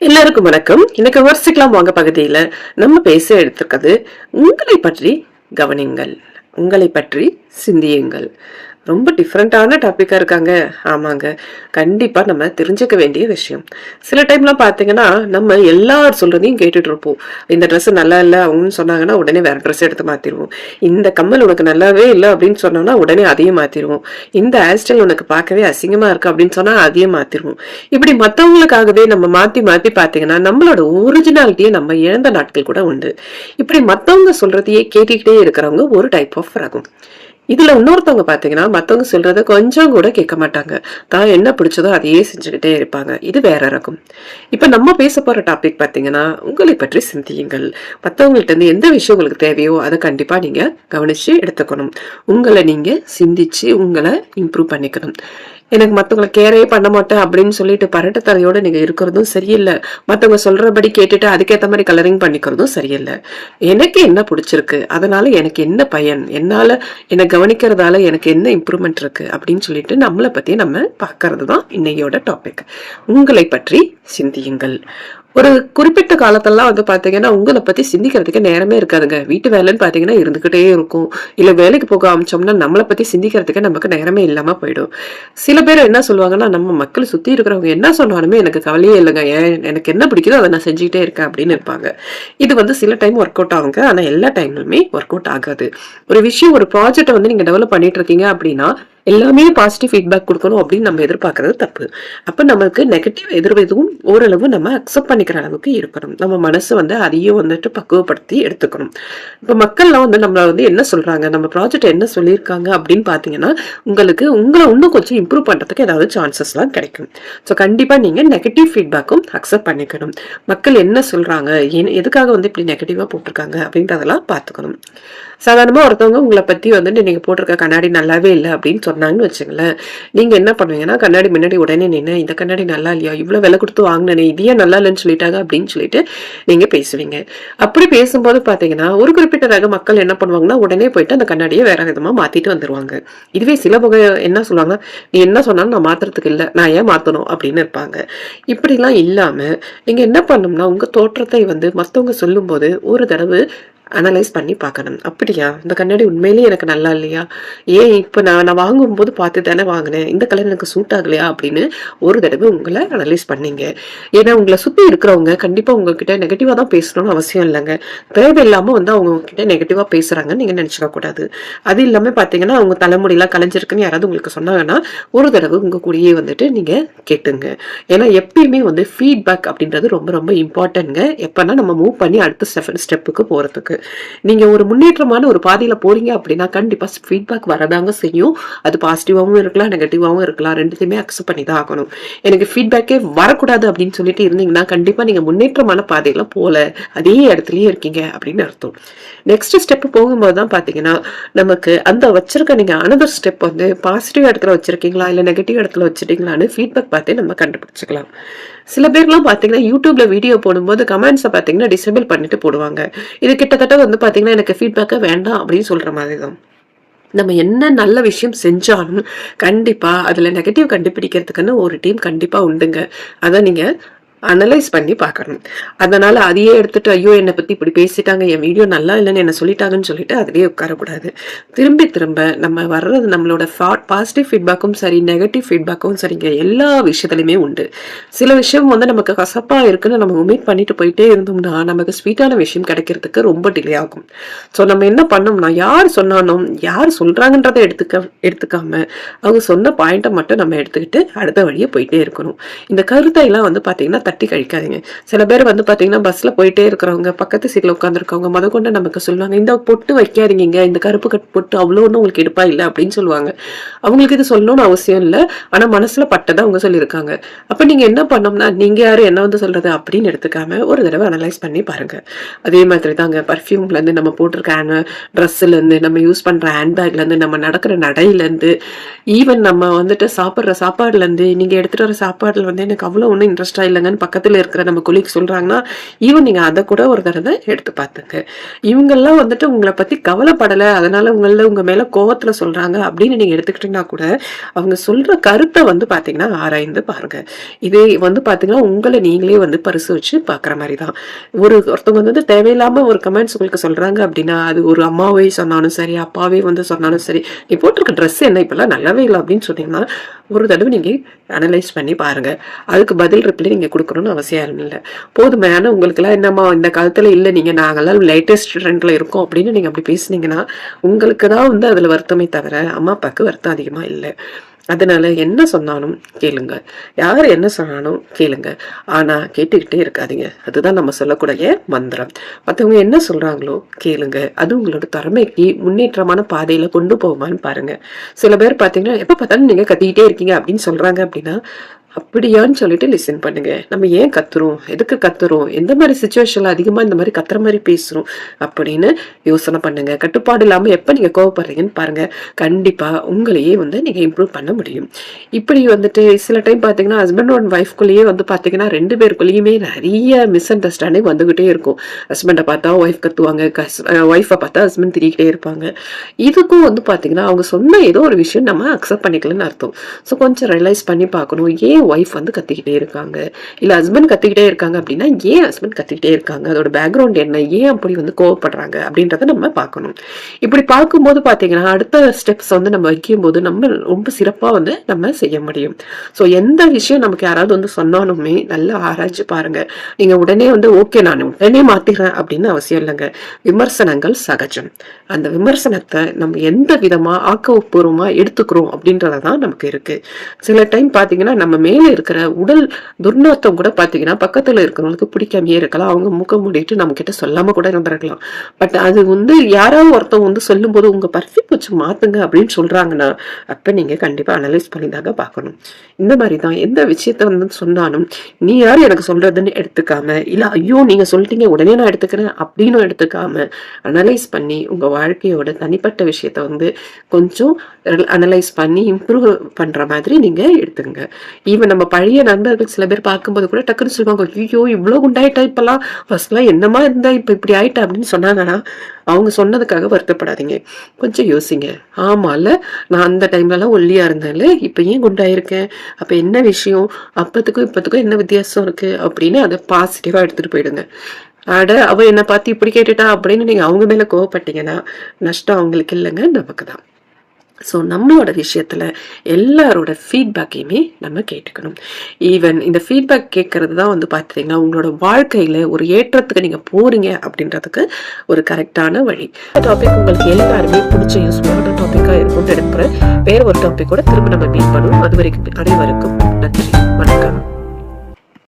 எல்லாருக்கும் வணக்கம். இன்னைக்கு விமர்சிக்கலாம் வாங்க பகுதியில் நம்ம பேச எடுத்திருக்கிறது உங்களை பற்றி கவனிங்கள் உங்களை பற்றி சிந்தியுங்கள். ரொம்ப டிஃப்ரெண்ட்டான டாப்பிக்காக இருக்காங்க. ஆமாங்க. கண்டிப்பாக நம்ம தெரிஞ்சுக்க வேண்டிய விஷயம். சில டைம்லாம் பார்த்தீங்கன்னா நம்ம எல்லார் சொல்கிறதையும் கேட்டுட்டு இருப்போம். இந்த ட்ரெஸ் நல்லா இல்லை அவங்கன்னு சொன்னாங்கன்னா உடனே வேற ட்ரெஸ் எடுத்து மாற்றிடுவோம் இந்த கம்மல் உனக்கு நல்லாவே இல்லை அப்படின்னு சொன்னோம்னா உடனே அதையும் மாற்றிடுவோம் இந்த ஹேர் ஸ்டைல் உனக்கு பார்க்கவே அசிங்கமாக இருக்கு அப்படின்னு சொன்னால் அதையும் மாற்றிடுவோம் இப்படி மற்றவங்களுக்காகவே நம்ம மாற்றி மாற்றி பார்த்தீங்கன்னா நம்மளோட ஒரிஜினாலிட்டியை நம்ம இழந்த நாட்கள் கூட உண்டு. இப்படி மற்றவங்க சொல்கிறதையே கேட்டுக்கிட்டே இருக்கிறவங்க ஒரு டைப் ஆஃப் ஆகும் இதுல இன்னொருத்தவங்க பாத்தீங்கன்னா மத்தவங்க சொல்றத கொஞ்சம் கூட கேட்க மாட்டாங்க. தான் என்ன பிடிச்சதோ அதையே செஞ்சுக்கிட்டே இருப்பாங்க. இது வேற ரகம். இப்ப நம்ம பேச போற டாபிக் பாத்தீங்கன்னா உங்களை பற்றி சிந்தியுங்கள். மத்தவங்கள்ட்ட இருந்து எந்த விஷயம் உங்களுக்கு தேவையோ அதை கண்டிப்பா நீங்க கவனிச்சு எடுத்துக்கணும். உங்களை நீங்க சிந்திச்சு உங்களை இம்ப்ரூவ் பண்ணிக்கணும். எனக்கு மற்றவங்களை கேரே பண்ண மாட்டேன் அப்படின்னு சொல்லிட்டு பரட்ட நீங்கள் இருக்கிறதும் சரியில்லை. மற்றவங்க சொல்கிறபடி கேட்டுட்டு அதுக்கேற்ற மாதிரி கலரிங் பண்ணிக்கிறதும் சரியில்லை. எனக்கு என்ன பிடிச்சிருக்கு? அதனால் எனக்கு என்ன பயன்? என்னால் என்னை கவனிக்கிறதால எனக்கு என்ன இம்ப்ரூவ்மெண்ட் இருக்குது அப்படின்னு சொல்லிட்டு நம்மளை பற்றி நம்ம பார்க்கறது தான் இன்னையோட டாபிக் உங்களை பற்றி சிந்தியுங்கள். ஒரு குறிப்பிட்ட காலத்தெல்லாம் வந்து பார்த்தீங்கன்னா உங்களை பத்தி சிந்திக்கிறதுக்கு நேரமே இருக்காதுங்க. வீட்டு வேலைன்னு பார்த்தீங்கன்னா இருந்துகிட்டே இருக்கும். இல்ல வேலைக்கு போக ஆரம்பிச்சோம்னா நம்மளை பத்தி சிந்திக்கிறதுக்கு நமக்கு நேரமே இல்லாம போயிடும். சில பேர் என்ன சொல்லுவாங்கன்னா நம்ம மக்கள் சுத்தி இருக்கிறவங்க என்ன சொன்னாலுமே எனக்கு கவலையே இல்லைங்க. ஏன்? எனக்கு என்ன பிடிக்குதோ அதை நான் செஞ்சுக்கிட்டே இருக்கேன் அப்படின்னு இருப்பாங்க. இது வந்து சில டைம் ஒர்க் அவுட் ஆகுங்க. ஆனா எல்லா டைம்லுமே ஒர்க் அவுட் ஆகாது. ஒரு விஷயம் ஒரு ப்ராஜெக்ட்டை வந்து நீங்க டெவலப் பண்ணிட்டு இருக்கீங்க அப்படின்னா எல்லாமே பாசிட்டிவ் ஃபீட்பேக் கொடுக்கணும் அப்படின்னு நம்ம எதிர்பார்க்கறது தப்பு. அப்போ நமக்கு நெகட்டிவ் எதிர்வு எதுவும் ஓரளவு நம்ம அக்செப்ட் பண்ணிக்கிற அளவுக்கு இருக்கணும். நம்ம மனசு வந்து அதையும் வந்துட்டு பக்குவப்படுத்தி எடுத்துக்கணும். இப்போ மக்கள்லாம் வந்து நம்மள வந்து என்ன சொல்றாங்க? நம்ம ப்ராஜெக்ட் என்ன சொல்லியிருக்காங்க அப்படின்னு பார்த்தீங்கன்னா உங்களுக்கு உங்களை இன்னும் கொஞ்சம் இம்ப்ரூவ் பண்றதுக்கு ஏதாவது சான்சஸ்லாம் கிடைக்கும். ஸோ கண்டிப்பா நீங்க நெகட்டிவ் ஃபீட்பேக்கும் அக்செப்ட் பண்ணிக்கணும். மக்கள் என்ன சொல்றாங்க? ஏன் எதுக்காக வந்து இப்படி நெகட்டிவாக போட்டிருக்காங்க? அப்படின்றதெல்லாம் பார்த்துக்கணும் சாதாரணமாக ஒருத்தவங்க உங்களை பத்தி வந்துட்டு நீங்கள் போட்டிருக்க கண்ணாடி நல்லாவே இல்லை அப்படின்னு சொன்னாங்கன்னு வச்சுங்களேன். நீங்க என்ன பண்ணுவீங்கன்னா கண்ணாடி முன்னாடி உடனே நின்று இந்த கண்ணாடி நல்லா இல்லையா? இவ்வளவு விலை கொடுத்து வாங்கினேனே இதையே நல்லா இல்லைன்னு சொல்லிட்டாங்க? அப்படின்னு சொல்லிட்டு நீங்க பேசுவீங்க. அப்படி பேசும்போது பார்த்தீங்கன்னா ஒரு குறிப்பிட்ட ரக மக்கள் என்ன பண்ணுவாங்கன்னா உடனே போயிட்டு அந்த கண்ணாடியை வேற விதமா மாத்திட்டு வந்துருவாங்க. இதுவே சில வகை என்ன சொல்லுவாங்க நீ என்ன சொன்னாலும் நான் மாத்துறதுக்கு இல்லை நான் ஏன் மாற்றணும் அப்படின்னு இருப்பாங்க. இப்படிலாம் இல்லாமல் நீங்கள் என்ன பண்ணணும்னா உங்கள் தோற்றத்தை வந்து மற்றவங்க சொல்லும்போது ஒரு தடவை அனலைஸ் பண்ணி பார்க்கணும். அப்படியா? இந்த கண்ணாடி உண்மையிலேயே எனக்கு நல்லா இல்லையா? ஏன் இப்போ நான் நான் வாங்கும்போது பார்த்து தானே வாங்கினேன். இந்த கலர் எனக்கு சூட் ஆகலையா? அப்படின்னு ஒரு தடவை உங்களை அனலைஸ் பண்ணீங்க. ஏன்னா உங்களை சுற்றி இருக்கிறவங்க கண்டிப்பாக உங்ககிட்ட நெகட்டிவாக தான் பேசணும்னு அவசியம் இல்லைங்க. தேவையில்லாமல் வந்து அவங்க உங்ககிட்ட நெகட்டிவாக பேசுகிறாங்கன்னு நீங்கள் நினச்சிக்க கூடாது. அது இல்லாமல் பார்த்தீங்கன்னா அவங்க தலைமுடியெல்லாம் கலைஞ்சிருக்குன்னு யாராவது உங்களுக்கு சொன்னாங்கன்னா ஒரு தடவை உங்கள் கூடயே வந்துட்டு நீங்கள் கேட்டுங்க. ஏன்னா எப்பயுமே வந்து ஃபீட்பேக் அப்படின்றது ரொம்ப ரொம்ப இம்பார்ட்டன்ட்ங்க எப்போனா நம்ம மூவ் பண்ணி அடுத்த ஸ்டெப் ஸ்டெப்புக்கு போகிறதுக்கு நீங்க ஒரு முன்னேற்றமான ஒரு பாதையில போறீங்க அப்படின்னா கண்டிப்பா ஃபீட்பேக் வரதாங்க செய்யும். அது பாசிட்டிவாகவும் இருக்கலாம் நெகட்டிவாகவும் இருக்கலாம். ரெண்டுத்தையுமே அக்செப்ட் பண்ணி தான் ஆகணும். எனக்கு ஃபீட்பேக்கே வரக்கூடாது அப்படின்னு சொல்லிட்டு இருந்தீங்கன்னா கண்டிப்பா நீங்க முன்னேற்றமான பாதையில் போல அதே இடத்துலயே இருக்கீங்க அப்படின்னு அர்த்தம். நெக்ஸ்ட் ஸ்டெப் போகும்போது தான் பாத்தீங்கன்னா நமக்கு அந்த வச்சிருக்க நீங்க அனதர் ஸ்டெப் வந்து பாசிட்டிவ் இடத்துல வச்சிருக்கீங்களா இல்ல நெகட்டிவ் இடத்துல வச்சிருக்கீங்களான்னு ஃபீட்பேக் பார்த்தே நம்ம கண்டுபிடிச்சிக்கலாம். சில பேர்லாம் பார்த்தீங்கன்னா யூடியூப்ல வீடியோ போடும்போது கமெண்ட்ஸை பார்த்தீங்கன்னா டிசேபிள் பண்ணிட்டு போடுவாங்க. இது கிட்டத்தட்ட வந்து பார்த்தீங்கன்னா எனக்கு ஃபீட்பேக்கே வேண்டாம் அப்படின்னு சொல்ற மாதிரி தான் நம்ம என்ன நல்ல விஷயம் செஞ்சாலும் கண்டிப்பா அதில் நெகட்டிவ் கண்டுபிடிக்கிறதுக்குன்னு ஒரு டீம் கண்டிப்பாக உண்டுங்க. அதை நீங்கள் அனலைஸ் பண்ணி பார்க்கணும். அதனால அதையே எடுத்துட்டு ஐயோ என்னை பத்தி இப்படி பேசிட்டாங்க என் வீடியோ நல்லா இல்லைன்னு என்ன சொல்லிட்டாங்கன்னு சொல்லிட்டு அதிலேயே உட்காரக்கூடாது. திரும்பி திரும்ப நம்ம வர்றது நம்மளோட பாசிட்டிவ் ஃபீட்பேக்கும் சரி நெகட்டிவ் ஃபீட்பேக்கும் சரிங்க எல்லா விஷயத்துலையுமே உண்டு. சில விஷயம் வந்து நமக்கு கசப்பா இருக்குன்னு நம்ம உமிட் பண்ணிட்டு போயிட்டே இருந்தோம்னா நமக்கு ஸ்வீட்டான விஷயம் கிடைக்கிறதுக்கு ரொம்ப டிலே ஆகும். ஸோ நம்ம என்ன பண்ணோம்னா யார் சொன்னாலும் யார் சொல்றாங்கன்றதை எடுத்துக்க எடுத்துக்காம அவங்க சொன்ன பாயிண்ட்டை மட்டும் நம்ம எடுத்துக்கிட்டு அடுத்த வழியே போயிட்டே இருக்கணும். இந்த கருத்தை எல்லாம் வந்து பாத்தீங்கன்னா தட்டி கழிக்காதீங்க. சில பேர் வந்து பார்த்தீங்கன்னா பஸ்ஸில் போயிட்டே இருக்கிறவங்க பக்கத்து சீட்டில் உட்காந்துருக்கவங்க முத கொண்டு நமக்கு சொல்லுவாங்க இந்த பொட்டு வைக்காதீங்க இந்த கருப்பு கட் பொட்டு அவ்வளோ ஒன்றும் உங்களுக்கு எடுப்பா இல்லை அப்படின்னு சொல்லுவாங்க. அவங்களுக்கு இது சொல்லணும்னு அவசியம் இல்லை. ஆனால் மனசில் பட்டதை அவங்க சொல்லியிருக்காங்க. அப்போ நீங்கள் என்ன பண்ணோம்னா நீங்கள் யார் என்ன வந்து சொல்கிறது அப்படின்னு எடுத்துக்காம ஒரு தடவை அனலைஸ் பண்ணி பாருங்கள் அதே மாதிரி தாங்க பர்ஃப்யூம்லேருந்து நம்ம போட்டிருக்க ட்ரெஸ்ஸுலேருந்து நம்ம யூஸ் பண்ணுற ஹேண்ட்பேக்லேருந்து நம்ம நடக்கிற நடையிலேருந்து ஈவன் நம்ம வந்துட்டு சாப்பிட்ற சாப்பாடுலேருந்து நீங்கள் எடுத்துகிட்டு வர சாப்பாடில் வந்து எனக்கு அவ்வளோ ஒன்றும் இன்ட்ரெஸ்டாக இல்லைங்கன்னு ஈவன் பக்கத்துல இருக்கிற நம்ம கொலிக்கு சொல்றாங்கன்னா ஈவன் நீங்க அதை கூட ஒரு தடவை எடுத்து பார்த்துங்க. இவங்கெல்லாம் வந்துட்டு உங்களை பத்தி கவலைப்படலை. அதனால உங்கள உங்க மேல கோவத்துல சொல்றாங்க. அப்படின்னு நீங்க எடுத்துக்கிட்டீங்கன்னா கூட அவங்க சொல்ற கருத்தை வந்து பாத்தீங்கன்னா ஆராய்ந்து பாருங்க. இதே வந்து பாத்தீங்கன்னா உங்களை நீங்களே வந்து பரிசு வச்சு பாக்குற மாதிரி தான் ஒரு ஒருத்தவங்க வந்து தேவையில்லாம ஒரு கமெண்ட்ஸ் உங்களுக்கு சொல்றாங்க அப்படின்னா அது ஒரு அம்மாவே சொன்னாலும் சரி அப்பாவே வந்து சொன்னாலும் சரி நீ போட்டிருக்க ட்ரெஸ் என்ன இப்பெல்லாம் நல்லாவே இல்லை அப்படின்னு சொன்னீங்கன்னா ஒரு தடவை நீங்க அனலைஸ் பண்ணி பாருங்க. அதுக்கு பதில் ரிப்ளை நீங்க இருக்கணும்னு அவசியம் இல்லை. போதுமையான உங்களுக்குலாம் என்னம்மா இந்த காலத்துல இல்லை. நீங்க நாங்களாம் லேட்டஸ்ட் ட்ரெண்டில் இருக்கோம் அப்படின்னு நீங்க அப்படி பேசுனீங்கன்னா உங்களுக்கு தான் வந்து அதில் வருத்தமே தவிர அம்மா அப்பாவுக்கு வருத்தம் அதிகமா இல்லை. அதனால என்ன சொன்னாலும் கேளுங்க. யார் என்ன சொன்னாலும் கேளுங்க. ஆனா கேட்டுக்கிட்டே இருக்காதீங்க. அதுதான் நம்ம சொல்லக்கூடிய மந்திரம். மற்றவங்க என்ன சொல்றாங்களோ கேளுங்க. அது உங்களோட திறமைக்கு முன்னேற்றமான பாதையில் கொண்டு போகுமான்னு பாருங்க. சில பேர் பார்த்தீங்கன்னா எப்போ பார்த்தாலும் நீங்க கத்திக்கிட்டே இருக்கீங்க அப்படின்னு சொல்றாங்க அப்படின்னா அப்படியான்னு சொல்லிட்டு லிசன் பண்ணுங்க. நம்ம ஏன் கத்துறோம்? எதுக்கு கத்துறோம்? எந்த மாதிரி சுச்சுவேஷன்ல அதிகமா இந்த மாதிரி கத்துற மாதிரி பேசுறோம்? அப்படின்னு யோசனை பண்ணுங்க. கட்டுப்பாடு இல்லாம எப்ப நீங்க கோவப்படுறீங்கன்னு பாருங்க. கண்டிப்பா உங்களையே வந்து நீங்க இம்ப்ரூவ் பண்ண முடியும். இப்படி வந்துட்டு சில டைம் பாத்தீங்கன்னா ஹஸ்பண்ட் அண்ட் ஒய்ஃப்குள்ளேயே வந்து பாத்தீங்கன்னா ரெண்டு பேருக்குள்ளேயுமே நிறைய மிஸ் அண்டர்ஸ்டாண்டிங் வந்துகிட்டே இருக்கும். ஹஸ்பண்டை பார்த்தா ஒய்ஃப் கத்துவாங்க. ஒய்ஃபை பார்த்தா ஹஸ்பண்ட் திரிக்கிட்டே இருப்பாங்க. இதுக்கும் வந்து பாத்தீங்கன்னா அவங்க சொன்ன ஏதோ ஒரு விஷயம் நம்ம அக்செப்ட் பண்ணிக்கலன்னு அர்த்தம். ஸோ கொஞ்சம் ரியலைஸ் பண்ணி பார்க்கணும். ஏன் ஏன் ஒய்ஃப் வந்து கத்திக்கிட்டே இருக்காங்க? இல்லை ஹஸ்பண்ட் கத்திக்கிட்டே இருக்காங்க அப்படின்னா ஏன் ஹஸ்பண்ட் கத்திக்கிட்டே இருக்காங்க? அதோட பேக்ரவுண்ட் என்ன? ஏன் அப்படி வந்து கோவப்படுறாங்க? அப்படின்றத நம்ம பார்க்கணும். இப்படி பார்க்கும்போது பார்த்தீங்கன்னா அடுத்த ஸ்டெப்ஸ் வந்து நம்ம வைக்கும்போது நம்ம ரொம்ப சிறப்பாக வந்து நம்ம செய்ய முடியும். ஸோ எந்த விஷயம் நமக்கு யாராவது வந்து சொன்னாலுமே நல்லா ஆராய்ச்சி பாருங்க. நீங்க உடனே வந்து ஓகே நான் உடனே மாத்திடுறேன் அப்படின்னு அவசியம் இல்லைங்க. விமர்சனங்கள் சகஜம். அந்த விமர்சனத்தை நம்ம எந்த விதமா ஆக்கப்பூர்வமா எடுத்துக்கிறோம் அப்படின்றதான் நமக்கு இருக்கு. சில டைம் பாத்தீங்கன்னா நம்ம மேல இருக்கிற உடல் துர்நாத்தம் கூட பாத்தீங்கன்னா பக்கத்துல இருக்கிறவங்களுக்கு பிடிக்காமையே இருக்கலாம். அவங்க முகம் மூடிட்டு நம்ம கிட்ட சொல்லாம கூட இருந்திருக்கலாம். பட் அது வந்து யாராவது ஒருத்தவங்க வந்து சொல்லும்போது உங்க பர்ஃபியூம் வச்சு மாத்துங்க அப்படின்னு சொல்றாங்கன்னா அப்ப நீங்க கண்டிப்பா அனலைஸ் பண்ணி தாங்க பார்க்கணும். இந்த மாதிரி தான் எந்த விஷயத்த வந்து சொன்னாலும் நீ யார் எனக்கு சொல்றதுன்னு எடுத்துக்காம இல்ல ஐயோ நீங்க சொல்லிட்டீங்க உடனே நான் எடுத்துக்கிறேன் அப்படின்னு எடுத்துக்காம அனலைஸ் பண்ணி உங்க வாழ்க்கையோட தனிப்பட்ட விஷயத்த வந்து கொஞ்சம் அனலைஸ் பண்ணி இம்ப்ரூவ் பண்ற மாதிரி நீங்க எடுத்துங்க ஈவன் நம்ம பழைய நண்பர்கள் சில பேர் பார்க்கும்போது கூட டக்குன்னு சொல்லுவாங்க ஐயோ இவ்வளோ குண்டாயிட்டா இப்பெல்லாம்? ஃபர்ஸ்ட்லாம் என்னமா இருந்தா இப்போ இப்படி ஆயிட்டா? அப்படின்னு சொன்னாங்கன்னா அவங்க சொன்னதுக்காக வருத்தப்படாதீங்க. கொஞ்சம் யோசிங்க. ஆமால நான் அந்த டைம்லலாம் ஒல்லியா இருந்தேன்ல இப்போ ஏன் குண்டாயிருக்கேன்? அப்போ என்ன விஷயம்? அப்பத்துக்கும் இப்பத்துக்கும் என்ன வித்தியாசம் இருக்கு? அப்படின்னு அதை பாசிட்டிவாக எடுத்துட்டு போயிடுங்க. அட அவ என்னை பார்த்து இப்படி கேட்டுட்டா அப்படின்னு நீங்க அவங்க மேல கோவப்பட்டீங்கன்னா நஷ்டம் அவங்களுக்கு இல்லைங்க நமக்கு தான். ஸோ நம்மளோட விஷயத்தில் எல்லாரோட ஃபீட்பேக்கையுமே நம்ம கேட்டுக்கணும். ஈவன் இந்த ஃபீட்பேக் கேட்கறது தான் வந்து பார்த்தீங்கன்னா உங்களோட வாழ்க்கையில் ஒரு ஏற்றத்துக்கு நீங்கள் போகிறீங்க அப்படின்றதுக்கு ஒரு கரெக்டான வழி. டாபிக் உங்களுக்கு எல்லாருமே பிடிச்ச யூஸ்ஃபுல்லான டாப்பிக்காக இருக்கும்னு எடுக்கிறேன் வேறு ஒரு டாபிக் கூட திரும்ப நம்ம மீட் பண்ணுவோம். அது வரைக்கும் அனைவருக்கும் நன்றி. வணக்கம்.